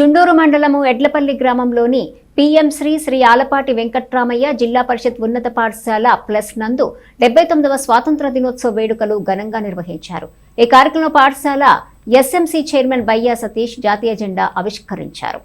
చుండూరు మండలము ఎడ్లపల్లి గ్రామంలోని పిఎం శ్రీ శ్రీ ఆలపాటి వెంకట్రామయ్య జిల్లా పరిషత్ ఉన్నత పాఠశాల ప్లస్ నందు డెబ్బై తొమ్మిదవ స్వాతంత్ర దినోత్సవ వేడుకలు ఘనంగా నిర్వహించారు. ఈ కార్యక్రమంలో పాఠశాల ఎస్ఎంసీ చైర్మన్ బయ్యా సతీష్ జాతీయ జెండా ఆవిష్కరించారు.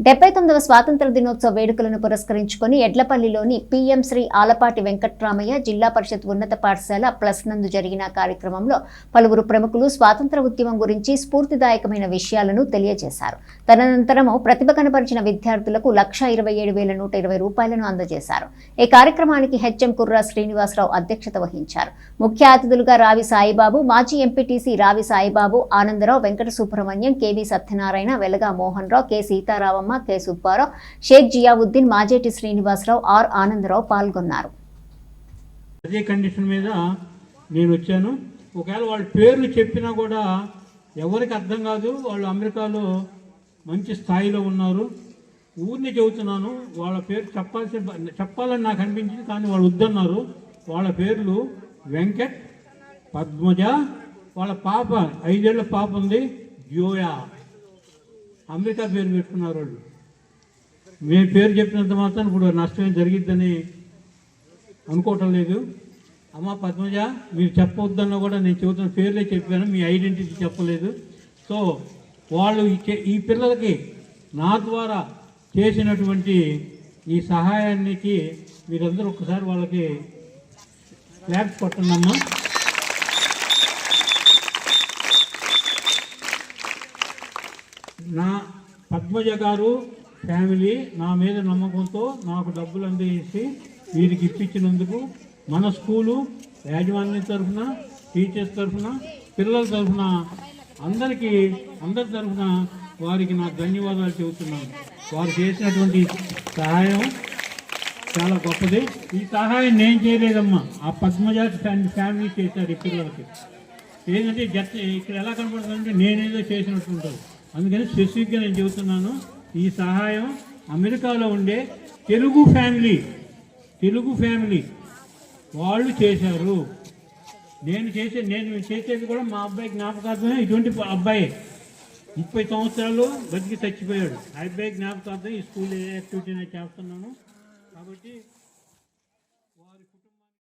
డెబ్బై తొమ్మిదవ స్వాతంత్ర దినోత్సవ వేడుకలను పురస్కరించుకొని ఎడ్లపల్లిలోని పీఎం శ్రీ ఆలపాటి వెంకట్రామయ్య జిల్లా పరిషత్ ఉన్నత పాఠశాల ప్లస్ నందు జరిగిన కార్యక్రమంలో పలువురు ప్రముఖులు స్వాతంత్ర ఉద్యమం గురించి స్ఫూర్తిదాయకమైన విషయాలను తెలియజేశారు. తదనంతరము ప్రతిభ కనపరిచిన విద్యార్థులకు లక్ష ఇరవై ఏడు వేల నూట ఇరవై రూపాయలను అందజేశారు. ఈ కార్యక్రమానికి హెచ్ఎం కుర్రా శ్రీనివాసరావు అధ్యక్షత వహించారు. ముఖ్య అతిథులుగా రావి సాయిబాబు మాజీ MPTC Ravi Saibabu Anandarao Venkata Subrahmanyam KV Satyanarayana Velaga Mohan Rao K Seetharamamma K. Subbarao Sheikh Ziauddin Majeti Srinivasarao R. Anandarao పాల్గొన్నారు. అదే కండిషన్ మీద నేను వచ్చాను. ఒకవేళ వాళ్ళ పేర్లు చెప్పినా కూడా ఎవరికి అర్థం కాదు. వాళ్ళు అమెరికాలో మంచి స్థాయిలో ఉన్నారు. ఊరిని చెబుతున్నాను. వాళ్ళ పేరు చెప్పాల్సిన చెప్పాలని నాకు అనిపించింది. కానీ వాళ్ళు వద్దన్నారు. వాళ్ళ పేర్లు వెంకట్ పద్మజ వాళ్ళ పాప ఐదేళ్ళ పాప ఉంది జోయా. అమెరికా పేరు పెట్టుకున్నారు వాళ్ళు. మేము పేరు చెప్పినంత మాత్రం ఇప్పుడు నష్టం జరిగిద్దని అనుకోవటం లేదు. అమ్మ పద్మజ మీరు చెప్పవద్దన్న కూడా నేను చెబుతున్న పేర్లే చెప్పాను మీ ఐడెంటిటీ చెప్పలేదు. సో వాళ్ళు ఈ ఈ పిల్లలకి నా ద్వారా చేసినటువంటి ఈ సహాయానికి మీరందరూ ఒకసారి వాళ్ళకి క్లాప్స్ కొట్టండమ్మా. నా పద్మజ గారు ఫ్యామిలీ నా మీద నమ్మకంతో నాకు డబ్బులు అందజేసి వీరికి ఇప్పించినందుకు మన స్కూలు యాజమాన్యం తరఫున టీచర్స్ తరఫున పిల్లల తరఫున అందరికీ అందరి తరఫున వారికి నా ధన్యవాదాలు చెబుతున్నాను. వారు చేసినటువంటి సహాయం చాలా గొప్పది. ఈ సహాయం నేను చేయలేదమ్మా. ఆ పద్మజ ఫ్యామిలీ చేశారు ఈ పిల్లలకి. ఏంటంటే జట్ ఇక్కడ ఎలా కనపడుతుందంటే నేనేదో చేసినట్టుంటుంది అందుకని స్పెసిఫిక్గా నేను చెబుతున్నాను ఈ సహాయం అమెరికాలో ఉండే తెలుగు ఫ్యామిలీ తెలుగు ఫ్యామిలీ వాళ్ళు చేశారు. నేను చేసే నేను చేసేది కూడా మా అబ్బాయి జ్ఞాపకార్థమే ఇటువంటి అబ్బాయి. ముప్పై సంవత్సరాలు బతికి చచ్చిపోయాడు. ఆ అబ్బాయి జ్ఞాపకార్థం ఈ స్కూల్ ఏ యాక్టివిటీ నేను చేస్తున్నాను. కాబట్టి